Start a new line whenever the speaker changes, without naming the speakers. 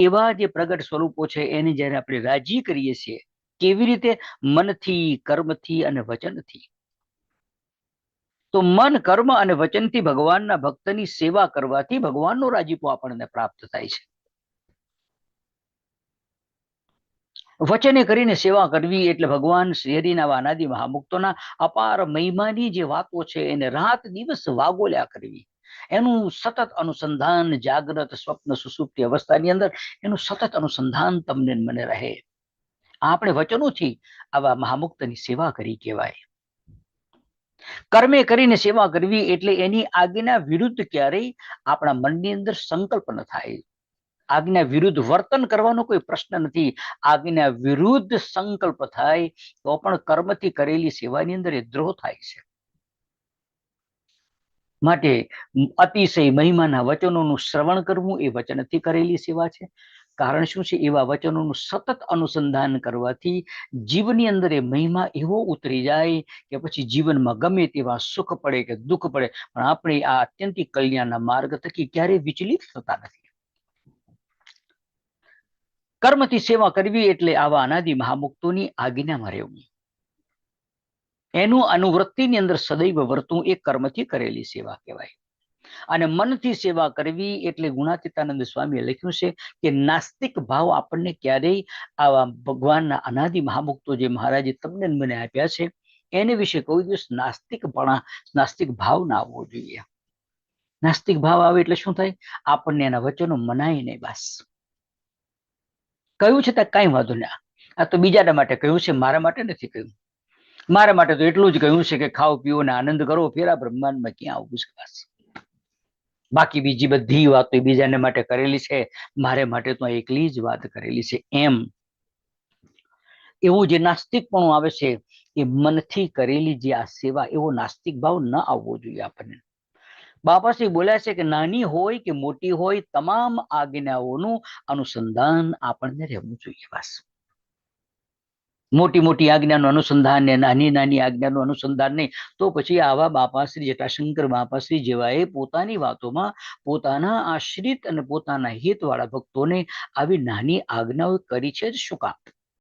એવા જે પ્રગટ સ્વરૂપો છે, એને જ્યારે આપણે રાજી કરીએ છીએ, કેવી રીતે મનથી, કર્મથી અને વચનથી? તો મન, કર્મ અને વચનથી ભગવાનના ભક્તની સેવા કરવાથી ભગવાનનો રાજીપો આપણને પ્રાપ્ત થાય છે. વચને કરીને સેવા કરવી એટલે ભગવાન શ્રીહરિના વાનાદી મહામુક્તોના અપાર મહિમાની જે વાતો છે, એને રાત દિવસ વાગોલ્યા કરવી. એનું સતત અનુસંધાન, જાગ્રત, સ્વપ્ન, સુસુપ્તિ અવસ્થાની અંદર એનું સતત અનુસંધાન તમને મને રહે. આપણે વચનોથી આવા મહામુક્તની સેવા કરી કહેવાય. કર્મે કરીને સેવા કરવી એટલે એની આજ્ઞા વિરુદ્ધ ક્યારેય આપણા મનની અંદર સંકલ્પ ન થાય. આજ્ઞા વિરુદ્ધ વર્તન કરવાનો કોઈ પ્રશ્ન નથી. આજ્ઞા વિરુદ્ધ સંકલ્પ થાય તો પણ કર્મથી કરેલી સેવાની અંદર એ દ્રોહ થાય છે. માટે અતિશય મહિમાના વચનોનું શ્રવણ કરવું એ વચનથી કરેલી સેવા છે. કારણ શું છે? એવા વચનોનું સતત અનુસંધાન કરવાથી જીવની અંદર એ મહિમા એવો ઉતરી જાય કે પછી જીવનમાં ગમે તેવા સુખ પડે કે દુઃખ પડે, પણ આપણે આ અત્યંતિક કલ્યાણના માર્ગ થકી ક્યારેય વિચલિત થતા નથી. કર્મથી સેવા કરવી એટલે આવા અનાદિ મહામુક્તોની આજ્ઞામાં રહેવું. એનું અનુવૃત્તિની અંદર સદૈવ વર્તવું એ કર્મથી કરેલી સેવા કહેવાય. અને મનથી સેવા કરવી એટલે ગુણાતીતાનંદ સ્વામીએ લખ્યું છે કે નાસ્તિક ભાવ આપણને ક્યારેય આવા ભગવાનના અનાદિ મહામુક્તો જે મહારાજે તમને મને આપ્યા છે, એને વિશે કોઈ દિવસ નાસ્તિકપણા, નાસ્તિક ભાવ ના આવવો જોઈએ. નાસ્તિક ભાવ આવે એટલે શું થાય? આપણને એના વચનો મનાય નહીં બસ. કહ્યું છે ત્યાં કાંઈ વાંધો ના. આ તો બીજાના માટે કહ્યું છે, મારા માટે નથી કહ્યું. મારા માટે તો એટલું જ કહ્યું છે કે ખાઓ પીવો ને આનંદ કરો. ફેરા બ્રહ્માંડમાં ક્યાં આવું બસ બાકી બીજી બધી વાતો બીજાને માટે કરેલી છે. મારે માટે તો એકલી જ વાત કરેલી છે. એમ. એવું જે નાસ્તિકપણું આવે છે એ મનથી કરેલી જે આ સેવા, એવો નાસ્તિક ભાવ ન આવવો જોઈએ આપણને. બાપાશ્રી બોલ્યા છે કે નાની હોય કે મોટી હોય, તમામ આજ્ઞાઓનું અનુસંધાન આપણને રહેવું જોઈએ. બસ. મોટી મોટી આજ્ઞાનું અનુસંધાન ને નાની નાની આજ્ઞાનું અનુસંધાન નહીં. તો પછી આવા બાપાશ્રી જટાશંકર બાપાશ્રી જેવાએ પોતાની વાતોમાં પોતાના આશ્રિત અને પોતાના હિતવાળા ભક્તોને આવી નાની આજ્ઞાઓ કરી છે. જ શું કામ?